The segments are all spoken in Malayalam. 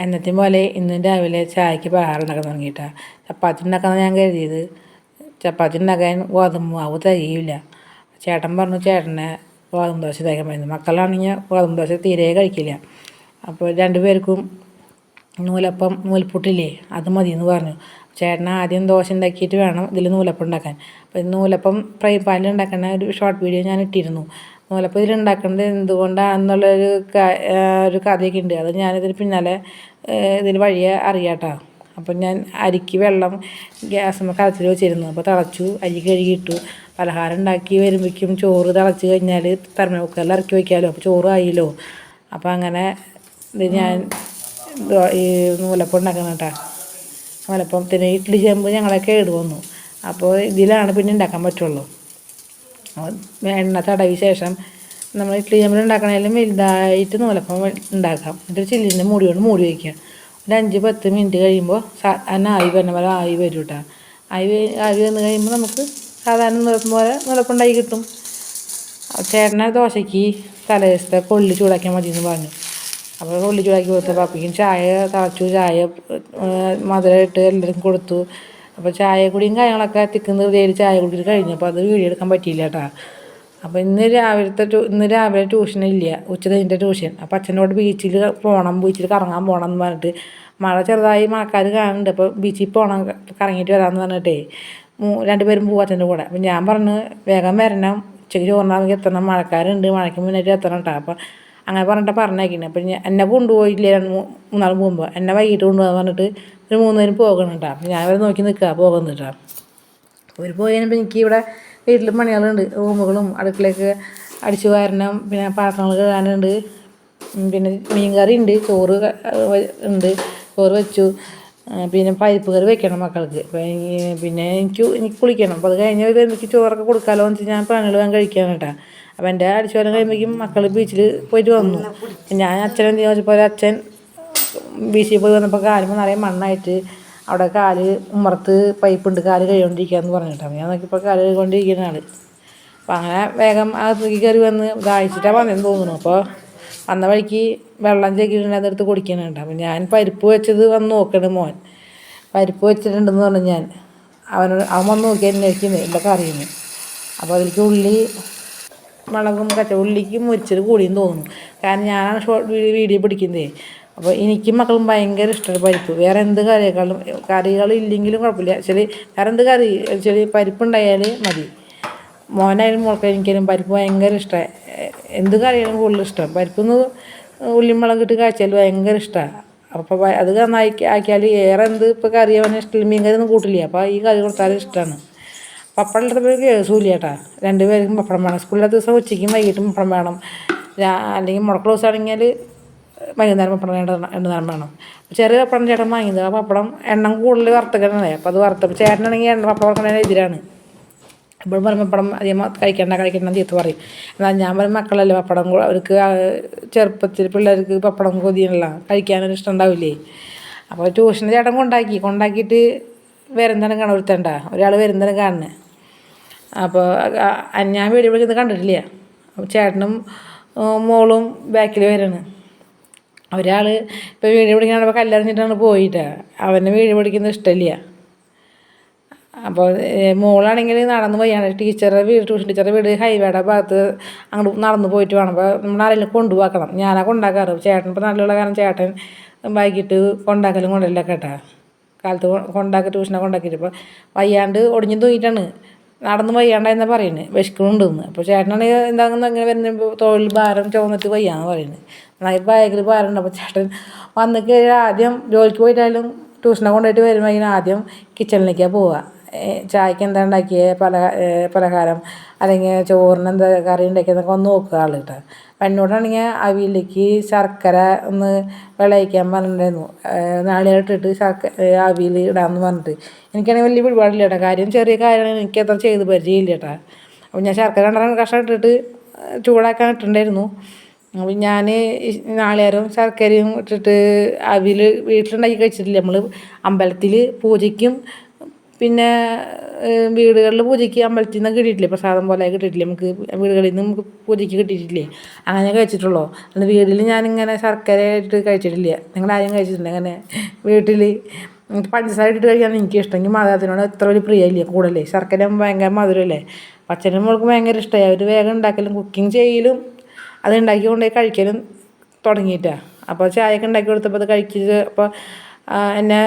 എന്നത്തെയും പോലെ ഇന്നും രാവിലെ ചായക്ക് പലഹാരം ഉണ്ടാക്കാൻ തുടങ്ങിയിട്ടാ. ചപ്പാത്തി ഉണ്ടാക്കാമെന്ന് ഞാൻ കരുതിയത്. ചപ്പാത്തി ഉണ്ടാക്കാൻ ഗോതമ്പ് മാവ് തികയില്ല ചേട്ടൻ പറഞ്ഞു ചേട്ടനെ ഗോതമ്പ് ദോശ തയ്ക്കാൻ പറയുന്നത് മക്കളാണെങ്കിൽ ഗോതമ്പ് ദോശ തീരെ കഴിക്കില്ല. അപ്പോൾ രണ്ടുപേർക്കും നൂലപ്പം നൂൽപുട്ടില്ലേ അത് മതി എന്ന് പറഞ്ഞു. ചേട്ടൻ ആദ്യം ദോശ ഉണ്ടാക്കിയിട്ട് വേണം ഇതിൽ നൂലപ്പം ഉണ്ടാക്കാൻ. അപ്പോൾ നൂലപ്പം ഫ്രൈ പാനിൽ ഉണ്ടാക്കുന്ന ഒരു ഷോർട്ട് വീഡിയോ ഞാൻ ഇട്ടിരുന്നു. നൂലപ്പം ഉണ്ടാക്കേണ്ടത് ഉണ്ടാക്കുന്നത് എന്തുകൊണ്ടാണെന്നുള്ളൊരു ഒരു കഥയൊക്കെ ഉണ്ട്. അത് ഞാനിതിന് പിന്നാലെ ഇതിന് വഴിയെ അറിയാട്ടോ. അപ്പം ഞാൻ അരിക്ക് വെള്ളം ഗ്യാസുമ്മ കലത്തിൽ വെച്ചിരുന്നു. അപ്പോൾ തിളച്ചു അരി കഴുകിയിട്ടു. പലഹാരം ഉണ്ടാക്കി വരുമ്പോഴേക്കും ചോറ് തിളച്ച് കഴിഞ്ഞാൽ തെർമ കുക്കറിൽ ഇറക്കി വയ്ക്കാമല്ലോ അപ്പോൾ ചോറ് ആയില്ലോ അപ്പോൾ അങ്ങനെ ഇത് ഞാൻ ഈ നൂലപ്പം ഉണ്ടാക്കണം കേട്ടോ നൂലപ്പത്തിന് ഇഡ്ഡലി ചെമ്പ് ഞങ്ങളെ കേട് വന്നു അപ്പോൾ ഇതിലാണ് പിന്നെ ഉണ്ടാക്കാൻ പറ്റുള്ളൂ. എണ്ണ തടവിയ ശേഷം നമ്മൾ ഇഡ്ഡലി ചമ്മൽ ഉണ്ടാക്കണേലും വലുതായിട്ട് നൂലപ്പം ഉണ്ടാക്കാം. എന്നിട്ട് ചില്ലിന്റെ മൂടി കൊണ്ട് മൂടി വയ്ക്കുക ഒരു അഞ്ച് പത്ത് മിനിറ്റ് കഴിയുമ്പോൾ സാധാരണ ആയി വരുന്ന പോലെ ആയി വരും കേട്ടോ ആയി ആയി വന്ന് കഴിയുമ്പോൾ നമുക്ക് സാധാരണ നൂലപ്പം പോലെ നൂലപ്പം ഉണ്ടാക്കി കിട്ടും. ചേട്ടനെ ദോശയ്ക്ക് തലേദിവസത്തെ കൊള്ളി ചൂടാക്കിയാൽ മതി എന്ന് പറഞ്ഞു. അപ്പോൾ കൊള്ളി ചൂടാക്കി കൊടുത്തപ്പോൾ അപ്പേക്കും ചായ തളച്ചു ചായ മധുരം ഇട്ട് കൊടുത്തു. അപ്പോൾ ചായ കുടിയും കാര്യങ്ങളൊക്കെ തിക്കുന്ന ഹൃദയത്തിൽ ചായ കുടിയിട്ട് കഴിഞ്ഞപ്പോൾ അത് വീഡിയോ എടുക്കാൻ പറ്റിയില്ല കേട്ടോ. അപ്പോൾ ഇന്ന് രാവിലത്തെ ട്യൂ ഇന്ന് രാവിലെ ട്യൂഷൻ ഇല്ല. ഉച്ച കഴിഞ്ഞിട്ട് ട്യൂഷൻ അപ്പോൾ അച്ഛനോട് ബീച്ചിൽ പോകണം ബീച്ചിൽ കറങ്ങാൻ പോകണം എന്ന് പറഞ്ഞിട്ട് മഴ ചെറുതായി മഴക്കാർ കാണുന്നുണ്ട്. അപ്പോൾ ബീച്ചിൽ പോകണം കറങ്ങിയിട്ട് വരാമെന്ന് പറഞ്ഞിട്ടേ രണ്ട് പേരും പോകും അച്ഛന്റെ കൂടെ. അപ്പം ഞാൻ പറഞ്ഞു വേഗം വരണം. ഉച്ചയ്ക്ക് ചോറിനാണെങ്കിൽ എത്തണം. മഴക്കാരുണ്ട് മഴയ്ക്ക് മുന്നേറ്റ് എത്തണം കേട്ടോ അപ്പം അങ്ങനെ പറഞ്ഞിട്ട് പറഞ്ഞേക്കുന്നത് അപ്പം എന്നെ കൊണ്ടുപോയില്ലേ മൂന്നാൾ പോകുമ്പോൾ എന്നെ വൈകിട്ട് കൊണ്ടുപോകാൻ പറഞ്ഞിട്ട് ഒരു മൂന്ന് പേരും പോകണം ഞാൻ അവരെ നോക്കി നിൽക്കുക പോകുന്നത് കേട്ടോ അവർ പോയി കഴിഞ്ഞപ്പോൾ എനിക്ക് ഇവിടെ വീട്ടിൽ പണികളുണ്ട്. റൂമുകളും അടുക്കളയൊക്കെ അടിച്ചു വാരണം. പിന്നെ പാത്രങ്ങൾ കഴുകാനുണ്ട്. പിന്നെ മീൻ കറി ഉണ്ട് ചോറ് ഉണ്ട് ചോറ് വെച്ചു. പിന്നെ പരിപ്പ് കറി വെക്കണം മക്കൾക്ക്. പിന്നെ എനിക്ക് എനിക്ക് കുളിക്കണം. അപ്പോൾ അത് കഴിഞ്ഞ് എനിക്ക് ചോറൊക്കെ കൊടുക്കാമല്ലോ എന്ന് വെച്ചാൽ ഞാൻ പണികൾ വേഗം കഴിക്കാൻ കേട്ടാ അപ്പോൾ എന്റെ അടിച്ചു വരാൻ കഴിയുമ്പോഴേക്കും മക്കൾ ബീച്ചിൽ പോയിട്ട് വന്നു. ഞാൻ അച്ഛനെന്ത് ചോദിച്ചപ്പോൾ അച്ഛൻ ബീച്ചിൽ പോയി വന്നപ്പോൾ കാലുമ്പോൾ നിറയെ മണ്ണായിട്ട് അവിടെ കാൽ ഉമ്മറത്ത് പൈപ്പുണ്ട് കാൽ കഴുകൊണ്ടിരിക്കുകയെന്ന് പറഞ്ഞിട്ടാണ് ഞാൻ നോക്കിയപ്പോൾ കാൽ കഴുകൊണ്ടിരിക്കുന്ന ആൾ അപ്പോൾ അങ്ങനെ വേഗം ആ അകത്തേക്ക് കയറി വന്ന് ദാഹിച്ചിട്ടാണ് വന്നതെന്ന് തോന്നുന്നു. അപ്പോൾ വന്ന വഴിക്ക് വെള്ളം ചെക്കിയിട്ടുണ്ട് അതെടുത്ത് കുടിക്കുന്നുണ്ട് അപ്പം ഞാൻ പരിപ്പ് വെച്ചത് വന്ന് നോക്കണ് മോൻ. പരിപ്പ് വെച്ചിട്ടുണ്ടെന്ന് പറഞ്ഞു ഞാൻ. അവനോട് അവൻ വന്ന് നോക്കി അന്വേഷിക്കുന്നത് എന്തൊക്കെ കറിയുന്നു. അപ്പോൾ അതിലേക്ക് ഉള്ളി മുളകും കച്ച ഉള്ളിക്ക് മുരിച്ചത് കൂടിയെന്ന് തോന്നുന്നു. കാരണം ഞാനാണ് ഷോർട്ട് വീഡിയോ പിടിക്കുന്നത് അപ്പോൾ എനിക്കും മക്കളും ഭയങ്കര ഇഷ്ടമാണ് പരിപ്പ് വേറെ എന്ത് കറിയേക്കാളും കറികൾ ഇല്ലെങ്കിലും കുഴപ്പമില്ല. ചെറിയ വേറെ എന്ത് കറി ചെറിയ പരിപ്പുണ്ടായാൽ മതി. മോനായാലും എനിക്കായാലും പരിപ്പ് ഭയങ്കര ഇഷ്ടമാണ് എന്ത് കറിയാലും കൂടുതൽ ഇഷ്ടം. പരിപ്പൊന്ന് ഉള്ളിമുളക് ഇട്ട് കാച്ചാൽ ഭയങ്കര ഇഷ്ടമാണ് അപ്പോൾ അത് നന്നായി ആക്കിയാൽ വേറെ എന്ത് ഇപ്പോൾ കറി അവനെ ഇഷ്ടമില്ല. മീൻ കറി ഒന്നും കൂട്ടില്ല. അപ്പോൾ ഈ കറി കൊടുത്താലും ഇഷ്ടമാണ് പപ്പടം എടുത്തപ്പോൾ കേസൂല്ല ചേട്ടാ രണ്ടുപേർക്കും പപ്പടം വേണം. സ്കൂളിലെ ദിവസം ഉച്ചയ്ക്കും വൈകിട്ടും പപ്പടം വേണം. അല്ലെങ്കിൽ മുടക്കുള്ള ദിവസമാണെങ്കിൽ വൈകുന്നേരം പപ്പടം എണ്ണ വേണം. ചെറിയ പപ്പടം ചേട്ടൻ വാങ്ങിയത്. ആ പപ്പടം എണ്ണം കൂടുതൽ വറുത്തക്കണേ അപ്പോൾ അത് വറുത്തപ്പോൾ ചേട്ടനാണെങ്കിൽ എണ്ണ പപ്പടം വറുക്കണതിന് എതിരാണ് എപ്പോഴും പറയുമ്പോൾ പപ്പടം അധികം കഴിക്കണ്ട കഴിക്കണ്ട തീർത്ത് പറയും. എന്നാൽ ഞാൻ പറയും മക്കളല്ലേ പപ്പടം അവർക്ക് ചെറുപ്പത്തിൽ പിള്ളേർക്ക് പപ്പടം കൊതിയുള്ള കഴിക്കാനൊരു ഇഷ്ടം ഉണ്ടാവില്ലേ? അപ്പോൾ ട്യൂഷന് ചേട്ടൻ കൊണ്ടാക്കി. കൊണ്ടാക്കിയിട്ട് വരുന്നേരം കാണാൻ ഒരുത്തണ്ട ഒരാൾ വരുന്നേരം കാണുന്നത് അപ്പോൾ ഞാൻ വീഡിയോ വിളിക്കുന്നത് കണ്ടിട്ടില്ല. അപ്പോൾ ചേട്ടനും മോളും ബാക്കിൽ വരാണ്. ഒരാൾ ഇപ്പോൾ വീഡിയോ പിടിക്കാണ്ട് കല്ലെറിഞ്ഞിട്ടാണ് പോയിട്ട്. അവനെ വീഡിയോ പിടിക്കുന്നത് ഇഷ്ടമില്ല അപ്പോൾ മോളാണെങ്കിൽ നടന്ന് പോയാണ്. ടീച്ചറുടെ വീട് ട്യൂഷൻ ടീച്ചറുടെ വീട് ഹൈവേയുടെ ഭാഗത്ത് അങ്ങോട്ട് നടന്ന് പോയിട്ട് വേണം. അപ്പോൾ നമ്മൾ ആരെങ്കിലും കൊണ്ടുപോക്കണം ഞാനാണ് കൊണ്ടാക്കാറ്. ചേട്ടൻ ഇപ്പോൾ നല്ലുള്ള കാരണം ചേട്ടൻ വൈകിട്ട് കൊണ്ടാക്കലും കൊണ്ടല്ല കേട്ടാ കാലത്ത് കൊണ്ടാക്കി ട്യൂഷനെ കൊണ്ടാക്കിയിട്ട് ഇപ്പോൾ വയ്യാണ്ട് ഒടിഞ്ഞു തൂങ്ങിയിട്ടാണ്. നടന്ന് വയ്യാണ്ടായെന്നാണ് പറയുന്നത് വിശക്കണുണ്ടെന്ന് അപ്പോൾ ചേട്ടനാണെങ്കിൽ എന്താണെന്ന് അങ്ങനെ വരുന്ന തൊഴിൽ ഭാരം ചുമന്നിട്ട് വയ്യാന്ന് പറയുന്നത് നന്നായി ബാഗിൽ ഉണ്ട്. അപ്പോൾ ചേട്ടൻ വന്നിട്ട് ആദ്യം ജോലിക്ക് പോയിട്ടായാലും ട്യൂഷനെ കൊണ്ടുപോയിട്ട് വരുമ്പോൾ ആദ്യം കിച്ചണിലേക്കാണ് പോവുക ചായക്ക് എന്താ ഉണ്ടാക്കിയ? പല പലഹാരം. അല്ലെങ്കിൽ ചോറിന് എന്താ കറി ഉണ്ടാക്കിയതൊക്കെ ഒന്ന് നോക്കുക ആൾ കേട്ടോ എന്നോടാണെങ്കിൽ അവിയിലേക്ക് ശർക്കര ഒന്ന് വിളയിക്കാൻ പറഞ്ഞിട്ടുണ്ടായിരുന്നു. നാളികളിട്ടിട്ട് ശർക്കര അവിയിൽ ഇടാമെന്ന് പറഞ്ഞിട്ട്. എനിക്കാണെങ്കിൽ വലിയ പിടിപാടില്ല കേട്ടോ. കാര്യം ചെറിയ കാര്യമാണ് എനിക്ക് അത്ര ചെയ്ത് പരിചയമില്ല കേട്ടോ. അപ്പം ഞാൻ ശർക്കര രണ്ടെണ്ണം കഷ്ണം ഇട്ടിട്ട് ചൂടാക്കാൻ ഇട്ടിട്ടുണ്ടായിരുന്നു. അപ്പം ഞാൻ നാളികേരവും ശർക്കരയും ഇട്ടിട്ട് അവിയിൽ വീട്ടിലുണ്ടാക്കി കഴിച്ചിട്ടില്ല. നമ്മൾ അമ്പലത്തിൽ പൂജയ്ക്കും പിന്നെ വീടുകളിൽ പൂജയ്ക്ക് അമ്പലത്തിൽ നിന്ന് കിട്ടിയിട്ടില്ലേ? പ്രസാദം പോലെ കിട്ടിയിട്ടില്ലേ? നമുക്ക് വീടുകളിൽ നിന്ന് നമുക്ക് പൂജയ്ക്ക് കിട്ടിയിട്ടില്ലേ? അങ്ങനെ കഴിച്ചിട്ടുള്ളൂ. അന്ന് വീട്ടിൽ ഞാനിങ്ങനെ ശർക്കര ഇട്ട് കഴിച്ചിട്ടില്ല. നിങ്ങൾ ആരും കഴിച്ചിട്ടില്ല അങ്ങനെ വീട്ടിൽ പഞ്ചസാര ഇട്ടിട്ട് കഴിക്കാൻ എനിക്ക് മധുരത്തിനോട് എത്ര വലിയ പ്രിയമില്ല കൂടുതലേ. ശർക്കര ഭയങ്കര മധുരമല്ലേ? അച്ഛനും മോൾക്ക് ഭയങ്കര ഇഷ്ടമായി. അവർ വേഗം ഉണ്ടാക്കലും കുക്കിംഗ് ചെയ്യലും അത് ഉണ്ടാക്കി കൊണ്ടുപോയി കഴിക്കലും തുടങ്ങിയിട്ടാണ് അപ്പോൾ ചായയൊക്കെ ഉണ്ടാക്കി കൊടുത്തപ്പോൾ അത് കഴിച്ചിട്ട് അപ്പോൾ എന്നെ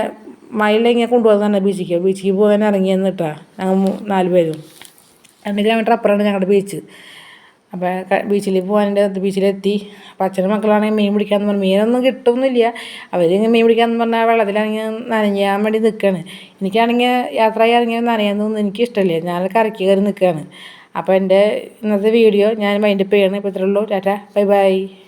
മയിലിനെ ഇങ്ങനെ കൊണ്ടുപോകുന്നതാണ് ബീച്ചിക്ക് ബീച്ചിക്ക് പോകാൻ ഇറങ്ങി എന്നിട്ടാ ഞങ്ങൾ നാല് പേരും. രണ്ട് കിലോമീറ്റർ അപ്പുറമാണ് ഞങ്ങളുടെ ബീച്ച് അപ്പോൾ ബീച്ചിൽ പോകാനുണ്ട്. ബീച്ചിലെത്തി അപ്പോൾ അച്ഛനും മക്കളാണെങ്കിൽ മീൻ പിടിക്കാമെന്ന് പറഞ്ഞു. മീനൊന്നും കിട്ടുന്നില്ല. അവരിങ്ങനെ മീൻ പിടിക്കാമെന്ന് പറഞ്ഞാൽ വെള്ളത്തിലാണെങ്കിൽ നനഞ്ഞാൻ വേണ്ടി നിൽക്കുകയാണ് എനിക്കാണെങ്കിൽ യാത്ര ചെയ്യാനെങ്കിൽ തോന്നുന്നു എനിക്കിഷ്ടമില്ല ഞാൻ കരയ്ക്ക് കയറി നിൽക്കുകയാണ് അപ്പോൾ എന്റെ ഇന്നത്തെ വീഡിയോ ഞാൻ മൈൻഡപ്പ് ചെയ്യണം. ഇപ്പോൾ ഇത്രയുള്ളൂ ടാറ്റ. Bye bye.